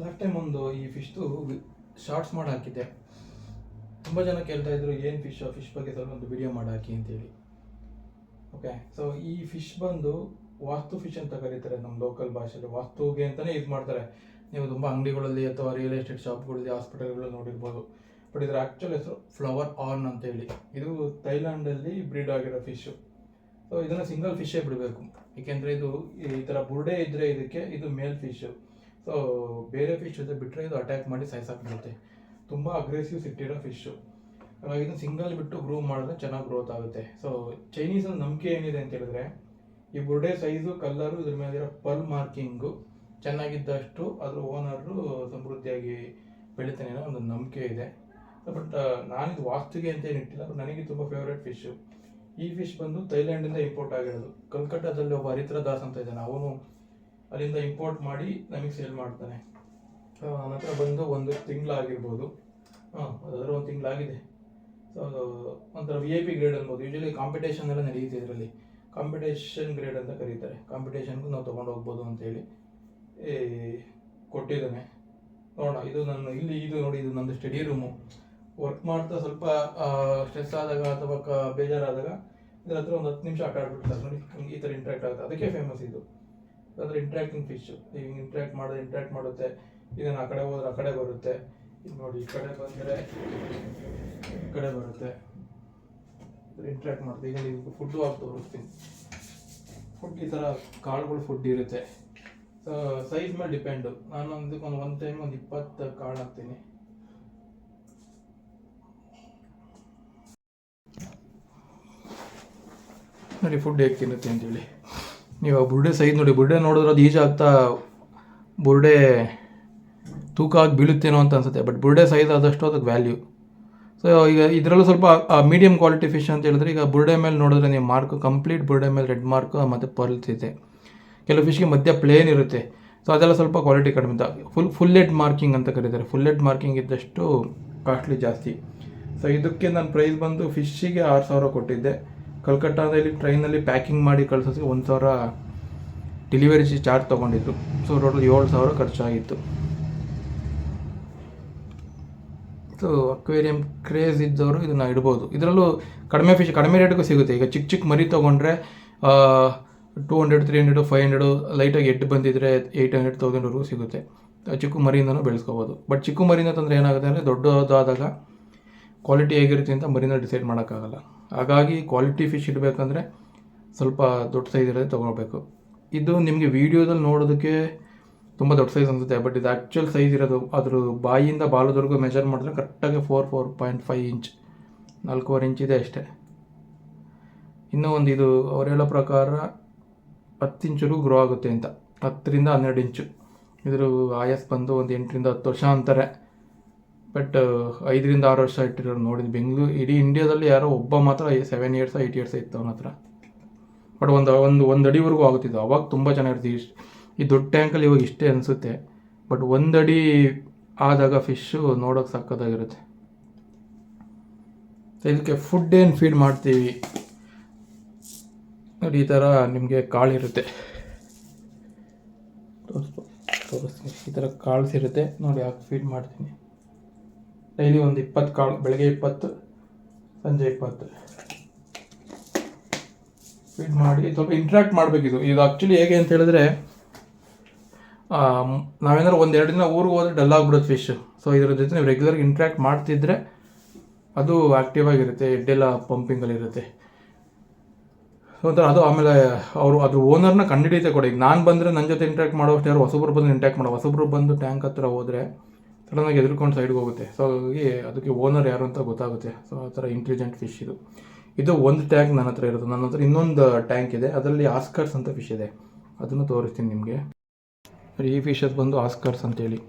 Last time ಒಂದು ಈ ಫಿಶ್ದು shorts ಮಾಡಿ ಹಾಕಿದ್ದೆ. ತುಂಬ ಜನ ಕೇಳ್ತಾ ಇದ್ರು, ಏನು ಫಿಶ್ ಫಿಶ್ ಬಗ್ಗೆ ಸ್ವಲ್ಪ ಒಂದು ವಿಡಿಯೋ ಮಾಡಿ ಹಾಕಿ ಅಂತೇಳಿ. ಓಕೆ ಸೊ ಈ ಫಿಶ್ ಬಂದು ವಾಸ್ತು ಫಿಶ್ ಅಂತ ಕರೀತಾರೆ ನಮ್ಮ ಲೋಕಲ್ ಭಾಷೆಯಲ್ಲಿ ವಾಸ್ತುಗೆ ಅಂತಲೇ ಯೂಸ್ ಮಾಡ್ತಾರೆ. ನೀವು ತುಂಬ ಅಂಗಡಿಗಳಲ್ಲಿ ಅಥವಾ ರಿಯಲ್ ಎಸ್ಟೇಟ್ ಶಾಪ್ಗಳಲ್ಲಿ ಹಾಸ್ಪಿಟಲ್ಗಳಲ್ಲಿ ನೋಡಿರ್ಬೋದು. ಬಟ್ ಇದರ ಆ್ಯಕ್ಚುಲ್ ಹೆಸರು ಫ್ಲವರ್ ಆರ್ನ್ ಅಂತೇಳಿ. ಇದು ಥೈಲ್ಯಾಂಡಲ್ಲಿ ಬ್ರೀಡ್ ಆಗಿರೋ ಫಿಶ್ಶು ಸೊ ಇದನ್ನು ಸಿಂಗಲ್ ಫಿಶೇ ಬಿಡಬೇಕು. ಏಕೆಂದರೆ ಇದು ಈ ಥರ ಬುರ್ಡೆ ಇದ್ದರೆ ಇದಕ್ಕೆ ಇದು ಮೇಲ್ ಫಿಶ್ಶು ಸೊ ಬೇರೆ ಫಿಶ್ ಜೊತೆ ಬಿಟ್ಟರೆ ಇದು ಅಟ್ಯಾಕ್ ಮಾಡಿ ಸಾಯಿಸಾಕ್ಬಿಡುತ್ತೆ ತುಂಬ ಅಗ್ರೆಸಿವ್ ಸಿಟ್ಟಿರೋ ಫಿಶ್ಶು ಹಾಗಾಗಿ ಇದನ್ನು ಸಿಂಗಲ್ ಬಿಟ್ಟು ಗ್ರೂವ್ ಮಾಡಿದ್ರೆ ಚೆನ್ನಾಗಿ ಗ್ರೋತ್ ಆಗುತ್ತೆ. ಸೊ ಚೈನೀಸ್ ನಂಬಿಕೆ ಏನಿದೆ ಅಂತ ಹೇಳಿದ್ರೆ, ಈ ಬುರ್ಡೆ ಸೈಜು ಕಲ್ಲರು ಇದ್ರ ಮೇಲಿರೋ ಪಲ್ ಮಾರ್ಕಿಂಗು ಚೆನ್ನಾಗಿದ್ದಷ್ಟು ಅದ್ರ ಓನರು ಸಮೃದ್ಧಿಯಾಗಿ ಬೆಳಿತಾನೆ ಅನ್ನೋ ಒಂದು ನಂಬಿಕೆ ಇದೆ. ಬಟ್ ನಾನಿದು ವಾಸ್ತುಗೆ ಅಂತ ಏನು ಇಟ್ಟಿಲ್ಲ ನನಗೆ ತುಂಬ ಫೇವ್ರೇಟ್ ಫಿಶ್ಶು ಈ ಫಿಶ್ ಬಂದು ಥೈಲ್ಯಾಂಡಿಂದ ಇಂಪೋರ್ಟ್ ಆಗಿರೋದು. ಕಲ್ಕಟ್ಟಾದಲ್ಲಿ ಒಬ್ಬ ಹರಿತ್ರ ದಾಸ್ ಅಂತ ಇದ್ದಾನೆ. ಅವನು ಅಲ್ಲಿಂದ ಇಂಪೋರ್ಟ್ ಮಾಡಿ ನಮಗೆ ಸೇಲ್ ಮಾಡ್ತಾನೆ. ನನ್ನ ಹತ್ರ ಬಂದು ಒಂದು ತಿಂಗಳಾಗಿರ್ಬೋದು. ಹಾಂ, ಅದಾದರೂ ಒಂದು ತಿಂಗಳಾಗಿದೆ. ಸೊ ಒಂಥರ ವಿ ಐ ಪಿ ಗ್ರೇಡ್ ಅನ್ಬೋದು. ಯೂಶಲಿ ಕಾಂಪಿಟೇಷನ್ ಎಲ್ಲ ನಡೆಯುತ್ತೆ ಇದರಲ್ಲಿ. ಕಾಂಪಿಟೇಷನ್ ಗ್ರೇಡ್ ಅಂತ ಕರೀತಾರೆ. ಕಾಂಪಿಟೇಷನ್ಗೂ ನಾವು ತೊಗೊಂಡು ಹೋಗ್ಬೋದು ಅಂತೇಳಿ ಏ, ಕೊಟ್ಟಿದ್ದಾನೆ. ನೋಡೋಣ, ಇದು ನನ್ನ, ಇಲ್ಲಿ ಇದು ನೋಡಿ, ಇದು ನಂದು ಸ್ಟಡಿ ರೂಮು ವರ್ಕ್ ಮಾಡ್ತಾ ಸ್ವಲ್ಪ ಸ್ಟ್ರೆಸ್ ಆದಾಗ ಅಥವಾ ಕ, ಬೇಜಾರಾದಾಗ ಇದ್ರ ಹತ್ರ ಒಂದು ಹತ್ತು ನಿಮಿಷ ಆಟ ಆಡ್ಬಿಡ್ತಾರೆ ನೋಡಿ ಈ ಥರ ಇಂಟ್ರಾಕ್ಟ್ ಆಗುತ್ತೆ. ಅದಕ್ಕೆ ಫೇಮಸ್ ಇದು. ಅದ್ರ ಇಂಟ್ರಾಕ್ಟಿಂಗ್ ಫಿಶ್ ಹಿಂಗೆ ಇಂಟ್ರಾಕ್ಟ್ ಮಾಡಿದ್ರೆ ಇಂಟ್ರಾಕ್ಟ್ ಮಾಡುತ್ತೆ. ಇದನ್ನು ಆ ಕಡೆ ಹೋದ್ರೆ ಆ ಕಡೆ ಬರುತ್ತೆ. ಇದು ನೋಡಿ, ಈ ಕಡೆ ಬಂದರೆ ಈ ಕಡೆ ಬರುತ್ತೆ. ಇಂಟ್ರಾಕ್ಟ್ ಮಾಡುತ್ತೆ. ಈಗ ನೀವು ಫುಡ್ಡು ಹಾಕಿ ತೋರಿಸ್ತೀನಿ. ಫುಡ್ ಈ ಥರ ಕಾಳುಗಳು ಫುಡ್ ಇರುತ್ತೆ. ಸೊ ಸೈಜ್ ಮೇಲೆ ಡಿಪೆಂಡು ನಾನು ಒಂದು ಒಂದು ಒಂದು ಟೈಮ್ ಒಂದು ಇಪ್ಪತ್ತು ಕಾಳು ಹಾಕ್ತೀನಿ. ನೋಡಿ ಫುಡ್ ಹೇಗೆ ತಿನ್ನುತ್ತೆ ಅಂತೇಳಿ. ನೀವು ಬುರ್ಡೆ ಸೈಜ್ ನೋಡಿ, ಬುರ್ಡೆ ನೋಡಿದ್ರೆ ಅದು ಈಜ್ ಆಗ್ತಾ ಬುರ್ಡೆ ತೂಕ ಆಗಿ ಬೀಳುತ್ತೇನೋ ಅಂತ ಅನ್ಸುತ್ತೆ ಬಟ್ ಬುರ್ಡೆ ಸೈಜ್ ಆದಷ್ಟು ಅದಕ್ಕೆ ವ್ಯಾಲ್ಯೂ ಸೊ ಈಗ ಇದರಲ್ಲೂ ಸ್ವಲ್ಪ ಮೀಡಿಯಂ ಕ್ವಾಲಿಟಿ ಫಿಶ್ ಅಂತ ಹೇಳಿದ್ರೆ, ಈಗ ಬುರ್ಡೆ ಮೇಲೆ ನೋಡಿದ್ರೆ ನೀವು ಮಾರ್ಕ್ ಕಂಪ್ಲೀಟ್ ಬುರ್ಡೆ ಮೇಲೆ ರೆಡ್ ಮಾರ್ಕ್ ಮತ್ತು ಪರ್ಲ್ಸ್ ಇದೆ. ಕೆಲವು ಫಿಶ್ಗೆ ಮಧ್ಯ ಪ್ಲೇನ್ ಇರುತ್ತೆ. ಸೊ ಅದೆಲ್ಲ ಸ್ವಲ್ಪ ಕ್ವಾಲಿಟಿ ಕಡಿಮೆ ಫುಲ್ ಫುಲ್ ಎಡ್ ಮಾರ್ಕಿಂಗ್ ಅಂತ ಕರೀತಾರೆ. ಫುಲ್ ಎಡ್ ಮಾರ್ಕಿಂಗ್ ಇದ್ದಷ್ಟು ಕಾಸ್ಟ್ಲಿ ಜಾಸ್ತಿ. ಸೊ ಇದಕ್ಕೆ ನಾನು ಪ್ರೈಸ್ ಬಂದು ಫಿಶ್ಶಿಗೆ ಆರು ಸಾವಿರ ಕೊಟ್ಟಿದ್ದೆ. ಕಲ್ಕಟ್ಟಾದಲ್ಲಿ ಟ್ರೈನಲ್ಲಿ ಪ್ಯಾಕಿಂಗ್ ಮಾಡಿ ಕಳ್ಸೋದಕ್ಕೆ ಒಂದು ಸಾವಿರ ಡೆಲಿವರಿ ಚಾರ್ಜ್ ತೊಗೊಂಡಿದ್ರು. ಸೊ ಟೋಟಲ್ ಏಳು ಸಾವಿರ ಖರ್ಚಾಗಿತ್ತು. ಸೊ ಅಕ್ವೇರಿಯಂ ಕ್ರೇಜ್ ಇದ್ದವರು ಇದನ್ನು ಇಡ್ಬೋದು. ಇದರಲ್ಲೂ ಕಡಿಮೆ ಫಿಶ್ ಕಡಿಮೆ ರೇಟ್ಗೂ ಸಿಗುತ್ತೆ. ಈಗ ಚಿಕ್ಕ ಚಿಕ್ಕ ಮರಿ ತೊಗೊಂಡ್ರೆ two hundred three hundred five hundred ಲೈಟಾಗಿ ಎಡ್ ಬಂದಿದ್ದರೆ ಏಯ್ಟ್ ಹಂಡ್ರೆಡ್ ತೌಸಂಡ್ವರೆಗೂ ಸಿಗುತ್ತೆ. ಚಿಕ್ಕ ಮರಿಯಿಂದನೂ ಬೆಳೆಸ್ಕೋಬೋದು. ಬಟ್ ಚಿಕ್ಕ ಮರಿಯಿಂದ ತಂದರೆ ಏನಾಗುತ್ತೆ ಅಂದರೆ ದೊಡ್ಡದಾದಾಗ ಕ್ವಾಲಿಟಿ ಹೇಗಿರುತ್ತೆ ಅಂತ ಮರಿನ ಡಿಸೈಡ್ ಮಾಡೋಕ್ಕಾಗಲ್ಲ. ಹಾಗಾಗಿ ಕ್ವಾಲಿಟಿ ಫಿಶ್ ಇಡಬೇಕಂದ್ರೆ ಸ್ವಲ್ಪ ದೊಡ್ಡ ಸೈಜ್ ಇರೋದೇ ತೊಗೊಳ್ಬೇಕು. ಇದು ನಿಮಗೆ ವೀಡಿಯೋದಲ್ಲಿ ನೋಡೋದಕ್ಕೆ ತುಂಬ ದೊಡ್ಡ ಸೈಜ್ ಅನಿಸುತ್ತೆ ಬಟ್ ಇದು ಆ್ಯಕ್ಚುಯಲ್ ಸೈಜ್ ಇರೋದು ಅದ್ರ ಬಾಯಿಯಿಂದ ಬಾಲದವರೆಗೂ ಮೆಷರ್ ಮಾಡಿದ್ರೆ ಕರೆಕ್ಟಾಗಿ four four point five inch ನಾಲ್ಕೂವರೆ ಇಂಚ್ ಇದೆ ಅಷ್ಟೇ. ಇನ್ನೂ ಒಂದು ಇದು ಅವ್ರು ಹೇಳೋ ಪ್ರಕಾರ ಹತ್ತು ಇಂಚುಗೂ ಗ್ರೋ ಆಗುತ್ತೆ ಅಂತ, ಹತ್ತರಿಂದ ಹನ್ನೆರಡು ಇಂಚು ಇದ್ರ ಆಯಸ್ ಬಂದು ಒಂದು ಎಂಟರಿಂದ ಹತ್ತು ವರ್ಷ ಅಂತಾರೆ. ಬಟ್ ಐದರಿಂದ ಆರು ವರ್ಷ ಇಟ್ಟಿರೋರು ನೋಡಿದ್ದು ಬೆಂಗಳೂರು, ಇಡೀ ಇಂಡಿಯಾದಲ್ಲಿ ಯಾರೋ ಒಬ್ಬ ಮಾತ್ರ ಸೆವೆನ್ ಇಯರ್ಸ್ ಏಯ್ಟ್ ಇಯರ್ಸ್ ಇತ್ತು ಅವನ ಹತ್ರ. ಬಟ್ ಒಂದು ಒಂದು ಒಂದು ಅಡಿವರೆಗೂ ಆಗುತ್ತಿದ್ದು ಅವಾಗ ತುಂಬ ಚೆನ್ನಾಗಿರ್ತೀವಿ ಇಷ್ಟು, ಈ ದೊಡ್ಡ ಟ್ಯಾಂಕಲ್ಲಿ ಇವಾಗ ಇಷ್ಟೇ ಅನಿಸುತ್ತೆ. ಬಟ್ ಒಂದು ಅಡಿ ಆದಾಗ ಫಿಶ್ಶು ನೋಡೋಕೆ ಸಕ್ಕತ್ತಾಗಿರುತ್ತೆ. ಸೊ ಇದಕ್ಕೆ ಫುಡ್ ಏನು ಫೀಡ್ ಮಾಡ್ತೀವಿ? ನೋಡಿ, ಈ ಥರ ನಿಮಗೆ ಕಾಳಿರುತ್ತೆ ತೋರಿಸ್ಬೋದು ತೋರಿಸ್ತೀನಿ ಈ ಥರ ಕಾಳು ಇರುತ್ತೆ. ನೋಡಿ ಹಾಕಿ ಫೀಡ್ ಮಾಡ್ತೀನಿ. ಡೈಲಿ ಒಂದು ಇಪ್ಪತ್ತು ಕಾಳು, ಬೆಳಗ್ಗೆ ಇಪ್ಪತ್ತು, ಸಂಜೆ ಇಪ್ಪತ್ತು. ಫೀಡ್ ಮಾಡಿ, ಸ್ವಲ್ಪ ಇಂಟ್ರ್ಯಾಕ್ಟ್ ಮಾಡಬೇಕಿದು ಇದು. ಆ್ಯಕ್ಚುಲಿ ಹೇಗೆ ಅಂತ ಹೇಳಿದ್ರೆ ನಾವೇನಾದ್ರು ಒಂದು ಎರಡು ದಿನ ಊರಿಗೆ ಹೋದ್ರೆ ಡಲ್ ಆಗ್ಬಿಡುತ್ತೆ ಫಿಶ್ ಸೊ ಇದ್ರ ಜೊತೆ ನೀವು ರೆಗ್ಯುಲರ್ ಇಂಟ್ರ್ಯಾಕ್ಟ್ ಮಾಡ್ತಿದ್ರೆ ಅದು ಆ್ಯಕ್ಟಿವ್ ಆಗಿರುತ್ತೆ, ಎಡ್ಡೆಲ್ಲ ಪಂಪಿಂಗಲ್ಲಿರುತ್ತೆ ಒಂಥರ ಅದು ಆಮೇಲೆ ಅವರು, ಅದ್ರ ಓನರ್ನ ಕಂಡಿಡಿಯುತ್ತೆ ಕೊಡಿ. ನಾನು ಬಂದರೆ ನನ್ನ ಜೊತೆ ಇಂಟ್ರ್ಯಾಕ್ಟ್ ಮಾಡೋಷ್ಟು ಯಾರು ಹೊಸಬ್ರು ಬಂದು ಇಂಟ್ರ್ಯಾಕ್ಟ್ ಮಾಡೋ, ಹೊಸಬ್ರು ಬಂದು ಟ್ಯಾಂಕ್ ಹತ್ರ ಹೋದರೆ ಸಡನ್ನಾಗಿ ಎದುರ್ಕೊಂಡು ಸೈಡ್ಗೆ ಹೋಗುತ್ತೆ. ಸೊ ಹಾಗಾಗಿ ಅದಕ್ಕೆ ಓನರ್ ಯಾರು ಅಂತ ಗೊತ್ತಾಗುತ್ತೆ. ಸೊ ಆ ಥರ ಇಂಟೆಲಿಜೆಂಟ್ ಫಿಶ್ ಇದು. ಇದು ಒಂದು ಟ್ಯಾಂಕ್ ನನ್ನ ಹತ್ರ ಇರೋದು ನನ್ನ ಹತ್ರ ಇನ್ನೊಂದು ಟ್ಯಾಂಕ್ ಇದೆ. ಅದರಲ್ಲಿ ಆಸ್ಕರ್ಸ್ ಅಂತ ಫಿಶ್ ಇದೆ. ಅದನ್ನು ತೋರಿಸ್ತೀನಿ ನಿಮಗೆ. ಈ ಫಿಶಸ್ ಬಂದು ಆಸ್ಕರ್ಸ್ ಅಂತೇಳಿ.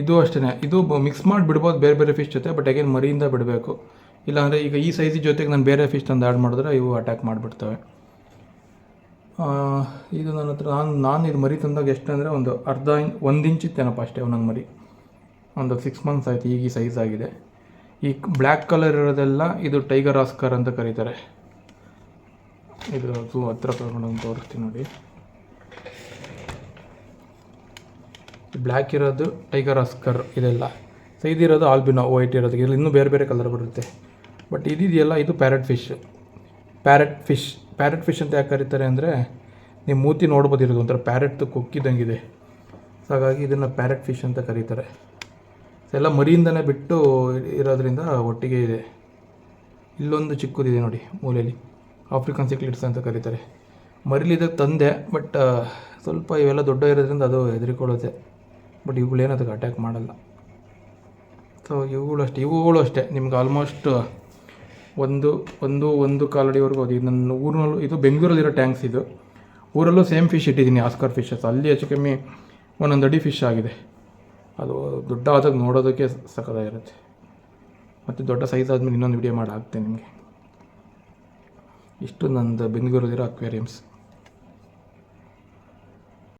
ಇದು ಅಷ್ಟೇ ಇದು ಮಿಕ್ಸ್ ಮಾಡಿ ಬಿಡ್ಬೋದು ಬೇರೆ ಬೇರೆ ಫಿಶ್ ಜೊತೆ ಬಟ್ ಅಗೇನ್ ಮರಿಯಿಂದ ಬಿಡಬೇಕು. ಇಲ್ಲಾಂದರೆ ಈಗ ಈ ಸೈಜ್ ಜೊತೆಗೆ ನಾನು ಬೇರೆ ಫಿಶ್ ತಂದು ಆ್ಯಡ್ ಮಾಡಿದ್ರೆ ಇವು ಅಟ್ಯಾಕ್ ಮಾಡಿಬಿಡ್ತವೆ. ಇದು ನನ್ನ ಹತ್ರ ನಾನು ನಾನು ಇದು ಮರಿ ತಂದಾಗ ಎಷ್ಟು ಅಂದರೆ ಒಂದು ಅರ್ಧ ಇನ್ ಒಂದು ಇಂಚ್ ಇತ್ತೇನಪ್ಪ ಅಷ್ಟೇ ಒಂದೊಂದು ಮರಿ. ಒಂದು ಸಿಕ್ಸ್ ಮಂತ್ಸ್ ಆಯಿತು, ಈಗ ಈ ಸೈಜ್ ಆಗಿದೆ. ಈ ಬ್ಲ್ಯಾಕ್ ಕಲರ್ ಇರೋದೆಲ್ಲ ಇದು ಟೈಗರ್ ಆಸ್ಕರ್ ಅಂತ ಕರೀತಾರೆ. ಇದು ಝೂ ಹತ್ರ ಕರ್ಕೊಂಡು ಹೋಗಿ ತೋರಿಸ್ತೀನಿ ನೋಡಿ. ಬ್ಲ್ಯಾಕ್ ಇರೋದು ಟೈಗರ್ ಆಸ್ಕರ್ ಇದೆಲ್ಲ. ಸೈಜ್ ಇರೋದು ಆಲ್ಬಿನೋ ವೈಟ್ ಇರೋದು. ಇಲ್ಲಿ ಇನ್ನೂ ಬೇರೆ ಬೇರೆ ಕಲರ್ ಬರುತ್ತೆ. ಬಟ್ ಇದಿದೆಯಲ್ಲ, ಇದು parrot fish parrot fish parrot fish ಅಂತ ಯಾಕೆ ಕರೀತಾರೆ ಅಂದರೆ ನೀವು ಮೂತಿ ನೋಡ್ಬೋದಿರೋದು ಒಂಥರ ಪ್ಯಾರೆಟ್ದು ಕೊಕ್ಕಿದಂಗಿದೆ. ಸೊ ಹಾಗಾಗಿ ಇದನ್ನು ಪ್ಯಾರೆಟ್ ಫಿಶ್ ಅಂತ ಕರೀತಾರೆ. ಎಲ್ಲ ಮರಿಯಿಂದನೇ ಬಿಟ್ಟು ಇರೋದ್ರಿಂದ ಒಟ್ಟಿಗೆ ಇದೆ. ಇಲ್ಲೊಂದು ಚಿಕ್ಕದಿದೆ ನೋಡಿ ಮೂಲೆಯಲ್ಲಿ. ಆಫ್ರಿಕನ್ ಸಿಕ್ಲಿಟ್ಸ್ ಅಂತ ಕರೀತಾರೆ. ಮರಿಲಿದೆ ತಂದೆ ಬಟ್ ಸ್ವಲ್ಪ ಇವೆಲ್ಲ ದೊಡ್ಡ ಇರೋದ್ರಿಂದ ಅದು ಹೆದರಿಕೊಳ್ಳುತ್ತೆ. ಬಟ್ ಇವುಗಳೇನು ಅದಕ್ಕೆ ಅಟ್ಯಾಕ್ ಮಾಡಲ್ಲ. ಸೊ ಇವುಗಳು ಅಷ್ಟೇ ಇವುಗಳು ಅಷ್ಟೇ. ನಿಮ್ಗೆ ಆಲ್ಮೋಸ್ಟ್ ಒಂದು ಒಂದು ಒಂದು ಕಾಲಡಿವರೆಗೂ ಅದು ಇದು ನನ್ನ ಊರಿನಲ್ಲೂ, ಇದು ಬೆಂಗಳೂರಲ್ಲಿರೋ ಟ್ಯಾಂಕ್ಸ್ ಇದು. ಊರಲ್ಲೂ ಸೇಮ್ ಫಿಶ್ ಇಟ್ಟಿದ್ದೀನಿ ಆಸ್ಕರ್ ಫಿಶಸ್ ಅಲ್ಲಿ ಹೆಚ್ಚು ಕಮ್ಮಿ ಒಂದೊಂದು ಅಡಿ ಫಿಶ್ ಆಗಿದೆ. ಅದು ದೊಡ್ಡ ಆದಾಗ ನೋಡೋದಕ್ಕೆ ಸಖತ್ತಾಗಿರುತ್ತೆ ಮತ್ತು ದೊಡ್ಡ ಸೈಜ್ ಆದಮೇಲೆ ಇನ್ನೊಂದು ವಿಡಿಯೋ ಮಾಡಿ ಹಾಕ್ತೇನೆ ನಿಮಗೆ. ಇಷ್ಟು ನಂದು ಬೆಂಗಳೂರಲ್ಲಿರೋ ಅಕ್ವೇರಿಯಮ್ಸ್